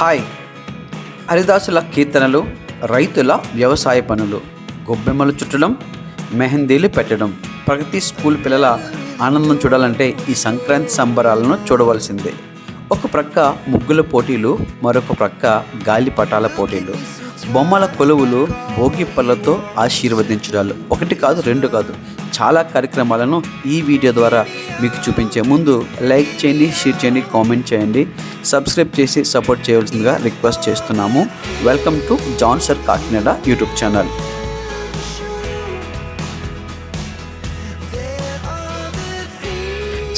Hi. హరిదాసుల కీర్తనలు రైతుల వ్యవసాయ పనులు గొబ్బెమ్మలు చుట్టడం మెహందీలు పెట్టడం. ప్రగతి స్కూల్ పిల్లల ఆనందం చూడాలంటే ఈ సంక్రాంతి సంబరాలను చూడవలసిందే. ఒక ప్రక్క ముగ్గుల పోటీలు మరొక ప్రక్క గాలిపటాల పోటీలు. బొమ్మల కొలువులు భోగి పళ్ళతో ఆశీర్వదించడాలు. ఒకటి కాదు రెండు కాదు. చాలా కార్యక్రమాలను ఈ వీడియో ద్వారా మీకు చూపించే ముందు లైక్ చేయండి షేర్ చేయండి కామెంట్ చేయండి. సబ్స్క్రైబ్ చేసి సపోర్ట్ చేయవలసిందిగా రిక్వెస్ట్ చేస్తున్నాము. Welcome to John sir Kakinada YouTube channel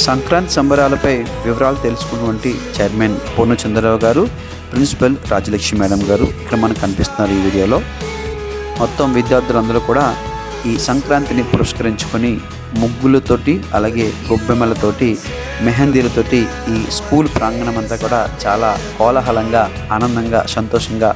Sankranti సంబరాలపై వివరాలు తెలుసుకున్నటువంటి చైర్మన్ పూర్ణ చంద్రరావు గారు ప్రిన్సిపల్ రాజలక్ష్మి మేడం గారు ఇక్కడ మనకు కనిపిస్తున్నారు ఈ వీడియోలో. మొత్తం విద్యార్థులందరూ కూడా ఈ సంక్రాంతిని పురస్కరించుకొని ముగ్గులతోటి అలాగే గొబ్బెమ్మలతోటి మెహందీలతోటి ఈ స్కూల్ ప్రాంగణం అంతా కూడా చాలా కోలాహలంగా ఆనందంగా సంతోషంగా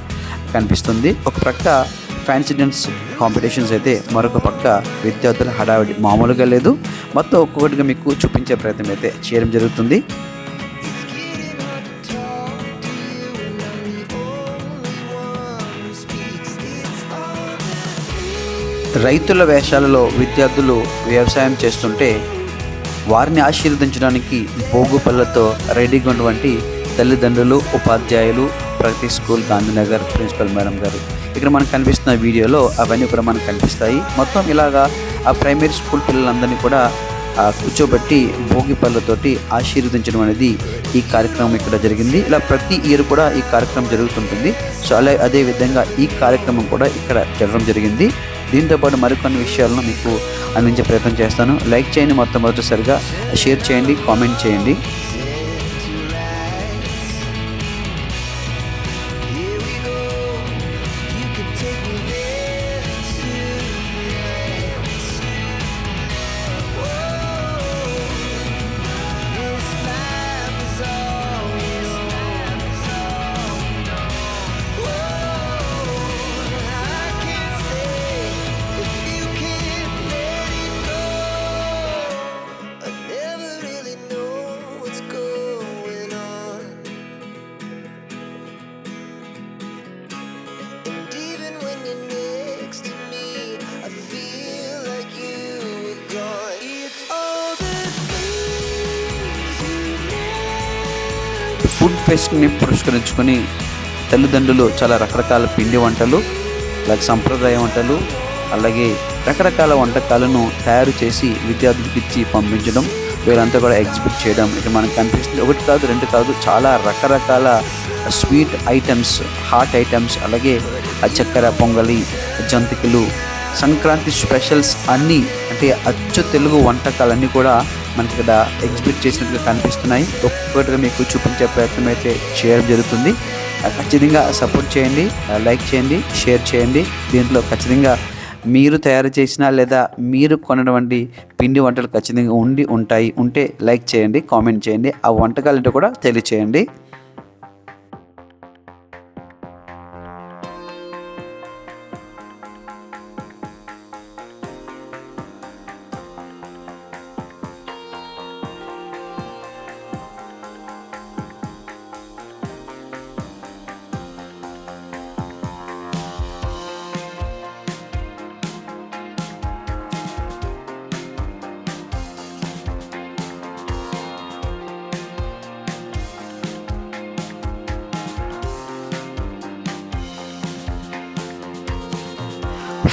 కనిపిస్తుంది. ఒక ప్రక్క ఫ్యాన్సీ డాన్స్ కాంపిటీషన్స్ అయితే మరొక పక్క విద్యార్థుల హడావిడి మామూలుగా లేదు. మొత్తం ఒక్కొక్కటిగా మీకు చూపించే ప్రయత్నం అయితే చేయడం జరుగుతుంది. రైతుల వేషాలలో విద్యార్థులు వ్యవసాయం చేస్తుంటే వారిని ఆశీర్వదించడానికి భోగు పళ్ళతో రెడీగా ఉన్నటువంటి తల్లిదండ్రులు ఉపాధ్యాయులు ప్రతి స్కూల్ గాంధీనగర్ ప్రిన్సిపల్ మేడం గారు. ఇక్కడ మనకు కనిపిస్తున్న వీడియోలో అవన్నీ కూడా మనకు కనిపిస్తాయి. మొత్తం ఇలాగా ఆ ప్రైమరీ స్కూల్ పిల్లలందరినీ కూడా కూర్చోబెట్టి భోగి పళ్ళతోటి ఆశీర్వదించడం అనేది ఈ కార్యక్రమం ఇక్కడ జరిగింది. ఇలా ప్రతి ఇయర్ కూడా ఈ కార్యక్రమం జరుగుతుంటుంది. సో అలా అదే విధంగా ఈ కార్యక్రమం కూడా ఇక్కడ జరగడం జరిగింది. దీంతో పాటు మరికొన్ని విషయాలను మీకు అందించే ప్రయత్నం చేస్తాను. లైక్ చేయండి మొట్టమొదటిసారిగా షేర్ చేయండి కామెంట్ చేయండి. ఫుడ్ ఫెస్ట్ని పురస్కరించుకొని తల్లిదండ్రులు చాలా రకరకాల పిండి వంటలు అలాగే సంప్రదాయ వంటలు అలాగే రకరకాల వంటకాలను తయారు చేసి విద్యార్థులకు ఇచ్చి పంపించడం వీళ్ళంతా కూడా ఎగ్జిబిట్ చేయడం ఇక్కడ మనకు కనిపిస్తుంది. ఒకటి కాదు రెండు కాదు చాలా రకరకాల స్వీట్ ఐటమ్స్ హాట్ ఐటమ్స్ అలాగే ఆ చక్కెర పొంగలి జంతికలు సంక్రాంతి స్పెషల్స్ అన్నీ అంటే అచ్చు తెలుగు వంటకాలన్నీ కూడా మనకి ఇక్కడ ఎగ్జిబిట్ చేసినట్టుగా కనిపిస్తున్నాయి. ఒక్కొక్కటిగా మీకు చూపించే ప్రయత్నం అయితే చేయడం జరుగుతుంది. ఖచ్చితంగా సపోర్ట్ చేయండి లైక్ చేయండి షేర్ చేయండి. దీంట్లో ఖచ్చితంగా మీరు తయారు చేసిన లేదా మీరు కొనటువంటి పిండి వంటలు ఖచ్చితంగా ఉండి ఉంటాయి. ఉంటే లైక్ చేయండి కామెంట్ చేయండి. ఆ వంటకాలంటే కూడా తెలియచేయండి.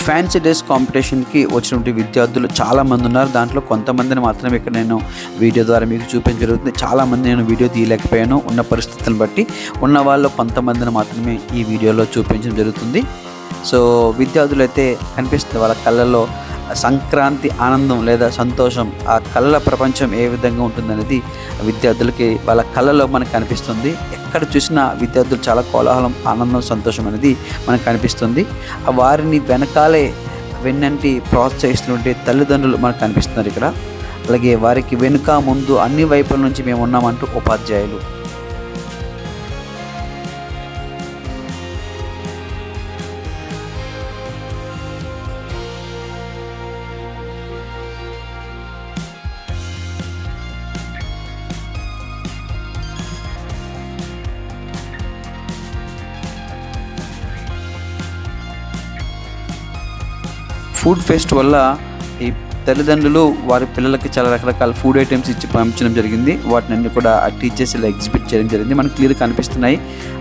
ఫ్యాన్సీ డేస్ కాంపిటీషన్కి వచ్చినటువంటి విద్యార్థులు చాలామంది ఉన్నారు. దాంట్లో కొంతమందిని మాత్రమే ఇక్కడ నేను వీడియో ద్వారా మీకు చూపించడం జరుగుతుంది. చాలామంది నేను వీడియో తీయలేకపోయాను. ఉన్న పరిస్థితులను బట్టి ఉన్న వాళ్ళు కొంతమందిని మాత్రమే ఈ వీడియోలో చూపించడం జరుగుతుంది. సో విద్యార్థులు అయితే కనిపిస్తుంది వాళ్ళ కళ్ళల్లో సంక్రాంతి ఆనందం లేదా సంతోషం. ఆ కళల ప్రపంచం ఏ విధంగా ఉంటుందనేది విద్యార్థులకి వాళ్ళ కళ్ళలో మనకు కనిపిస్తుంది. ఎక్కడ చూసినా విద్యార్థులు చాలా కోలాహలం ఆనందం సంతోషం అనేది మనకు కనిపిస్తుంది. ఆ వారిని వెనకాలే వెన్నంటి ప్రోత్సహిస్తుంటే తల్లిదండ్రులు మనకు కనిపిస్తున్నారు ఇక్కడ. అలాగే వారికి వెనుక ముందు అన్ని వైపుల నుంచి మేము ఉన్నామంటూ ఉపాధ్యాయులు. ఫుడ్ ఫెస్ట్ వల్ల ఈ తల్లిదండ్రులు వారి పిల్లలకి చాలా రకరకాల ఫుడ్ ఐటమ్స్ ఇచ్చి పంపించడం జరిగింది. వాటిని అన్ని కూడా ఆ టీచర్స్ ఇలా ఎగ్జిబిట్ చేయడం జరిగింది. మనకు క్లియర్ కనిపిస్తున్నాయి.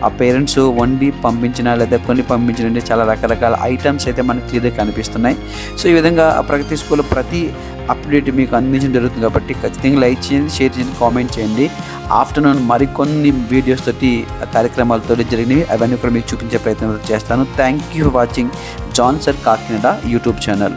ఆ పేరెంట్స్ వండి పంపించిన లేదా కొన్ని పంపించిన చాలా రకరకాల ఐటమ్స్ అయితే మనకు క్లియర్గా కనిపిస్తున్నాయి. సో ఈ విధంగా ఆ ప్రగతి స్కూల్ ప్రతి అప్డేట్ మీకు అందించడం జరుగుతుంది కాబట్టి ఖచ్చితంగా లైక్ చేయండి షేర్ చేయండి కామెంట్ చేయండి. ఆఫ్టర్నూన్ మరికొన్ని వీడియోస్ తోటి కార్యక్రమాలతో జరిగినవి. అవన్నీ కూడా మీకు చూపించే ప్రయత్నం చేస్తాను. Thank you for watching john sir Kakinada YouTube channel